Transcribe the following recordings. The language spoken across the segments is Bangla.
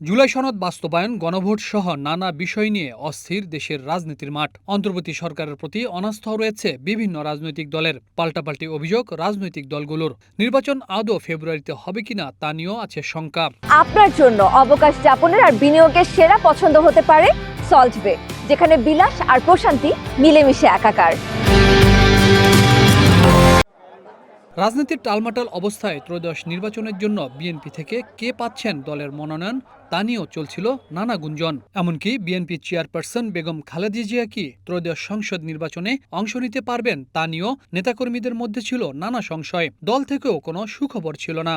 জুলাই সনদ বাস্তবায়ন, গণভোট সহ নানা বিষয় নিয়ে অস্থির দেশের রাজনীতির মাঠ। অন্তর্বর্তী সরকারের প্রতি অনাস্থা রয়েছে বিভিন্ন রাজনৈতিক দলের। পাল্টাপাল্টি অভিযোগ রাজনৈতিক দলগুলোর। নির্বাচন আদৌ ফেব্রুয়ারিতে হবে কিনা তা নিয়েও আছে শঙ্কা। আপনার জন্য অবকাশ যাপনের আর বিনিয়োগের সেরা পছন্দ হতে পারে সল্টবে, যেখানে বিলাস আর প্রশান্তি মিলেমিশে একাকার। রাজনীতির টালমাটাল অবস্থায় ত্রয়োদশ নির্বাচনের জন্য বিএনপি থেকে কে পাচ্ছেন দলের মনোনয়ন, তা নিয়েও চলছিল নানা গুঞ্জন। এমনকি বিএনপি চেয়ারপারসন বেগম খালেদি জিয়া কি ত্রয়োদশ সংসদ নির্বাচনে অংশ নিতে পারবেন, তা নিয়েও নেতাকর্মীদের মধ্যে ছিল নানা সংশয়। দল থেকেও কোনো সুখবর ছিল না।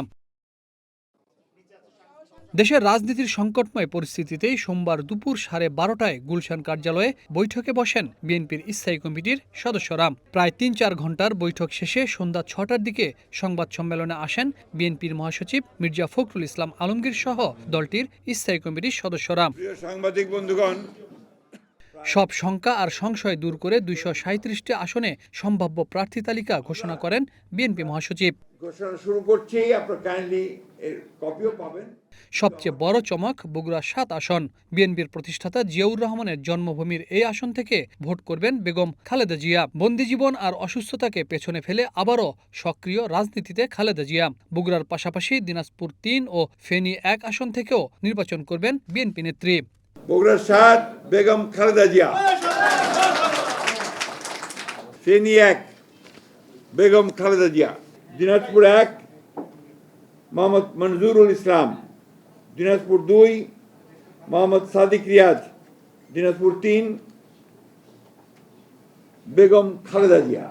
দেশের রাজনীতির সংকটময় পরিস্থিতিতেই সোমবার দুপুর সাড়ে বারোটায় গুলশান কার্যালয়ে বৈঠকে বসেন বিএনপির স্থায়ী কমিটির সদস্যরা। প্রায় তিন চার ঘণ্টার বৈঠক শেষে সন্ধ্যা ছটার দিকে সংবাদ সম্মেলনে আসেন বিএনপির মহাসচিব মির্জা ফখরুল ইসলাম আলমগীর সহ দলটির স্থায়ী কমিটির সদস্যরা। সাংবাদিক বন্ধুগণ সব শঙ্কা আর সংশয় দূর করে দুইশো সাঁত্রিশটি আসনে সম্ভাব্য প্রার্থী তালিকা ঘোষণা করেন বিএনপি মহাসচিব। ঘোষণা শুরু করছি আপনার কাইন্ডলি এর কপিও পাবেন। সবচেয়ে বড় চমক বগুড়া সাত আসন। বিএনপির প্রতিষ্ঠাতা জিয়াউর রহমানের জন্মভূমির এই আসন থেকে ভোট করবেন বেগম খালেদা জিয়া। বন্দিজীবন আর অসুস্থতাকে পেছনে ফেলে আবারও সক্রিয় রাজনীতিতে খালেদা জিয়া। বগুড়ার পাশাপাশি দিনাজপুর তিন ও ফেনী এক আসন থেকেও নির্বাচন করবেন বিএনপি নেত্রী। বগুড়া সাত বেগম খালেদা জিয়া। ফেনী এক বেগম খালেদা জিয়া। দিনাজপুর এক মোহাম্মদ মনজুরুল ইসলাম। দিনাজপুর দুই মোহাম্মদ সাদিক রিয়াজ। দিনাজপুর তিন বেগম খালেদা জিয়া।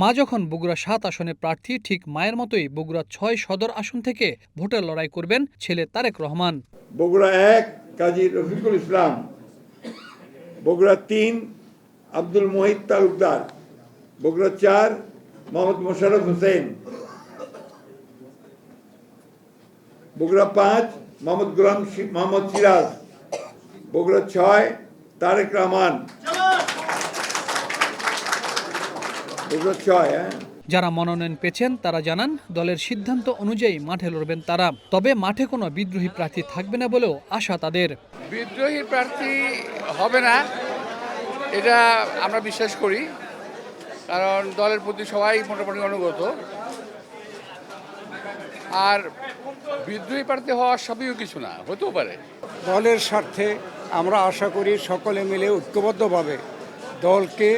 মা যখন বগুড়া সাত আসনে প্রার্থী ঠিক মায়ের মতোই বগুড়া ছয় সদর আসন থেকে ভোটের লড়াই করবেন ছেলে তারেক রহমান। বগুড়া এক কাজী রফিকুল ইসলাম। বগুড়া তিন আব্দুল মোহিত তালুকদার। বগুড়া চার মোহাম্মদ মোশারফ হোসেন। বগুড়া পাঁচ মোহাম্মদ গুলাম মোহাম্মদ সিরাজ। বগুড়া ছয় তারেক রহমান। বগুড়া ছয় হ্যাঁ। যারা মনোনয়ন পেয়েছেন তারা জানান দলের সিদ্ধান্ত অনুযায়ী মাঠে লড়বেন তারা। তবে মাঠে কোনো বিদ্রোহী প্রার্থী থাকবে না বলেও আশা তাদের। বিদ্রোহী প্রার্থী হবে না এটা আমরা বিশ্বাস করি। কারণ দলের প্রতি সবাই মোটামুটি অনুগত। আর বিদ্রোহী প্রার্থী হওয়ার সবই কিছু না হতেও পারে। দলের স্বার্থে আমরা আশা করি সকলে মিলে ঐক্যবদ্ধভাবে দলকে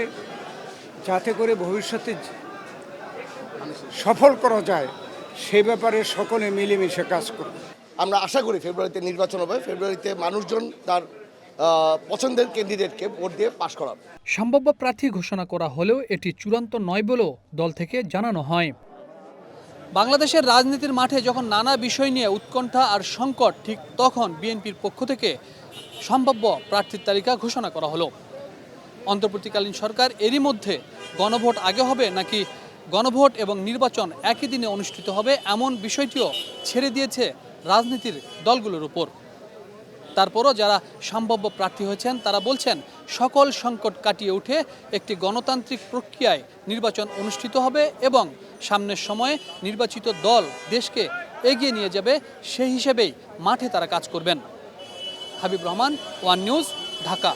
যাতে করে ভবিষ্যতে সফল করা যায় সে ব্যাপারে সকলে মিলেমিশে কাজ করব আমরা আশা করি ফেব্রুয়ারিতে নির্বাচন হবে। ফেব্রুয়ারিতে মানুষজন তার পছন্দের ক্যান্ডিডেটকে ভোট দিয়ে পাশ করাবে। সম্ভাব্য প্রার্থী ঘোষণা করা হলেও এটি চূড়ান্ত নয় বলেও দল থেকে জানানো হয়। বাংলাদেশের রাজনীতির মাঠে যখন নানা বিষয় নিয়ে উৎকণ্ঠা আর সংকট, ঠিক তখন বিএনপির পক্ষ থেকে সম্ভাব্য প্রার্থীর তালিকা ঘোষণা করা হলো। অন্তর্বর্তীকালীন সরকার এরই মধ্যে গণভোট আগে হবে নাকি গণভোট এবং নির্বাচন একই দিনে অনুষ্ঠিত হবে এমন বিষয়টিও ছেড়ে দিয়েছে রাজনীতির দলগুলোর উপর। তারপরও যারা সম্ভাব্য প্রার্থী হয়েছেন, তারা বলছেন, সকল সংকট কাটিয়ে উঠে একটি গণতান্ত্রিক প্রক্রিয়ায় নির্বাচন অনুষ্ঠিত হবে এবং সামনের সময়ে নির্বাচিত দল দেশকে এগিয়ে নিয়ে যাবে, সেই হিসেবেই মাঠে তারা কাজ করবেন। Habib Rahman, one news, Dhaka.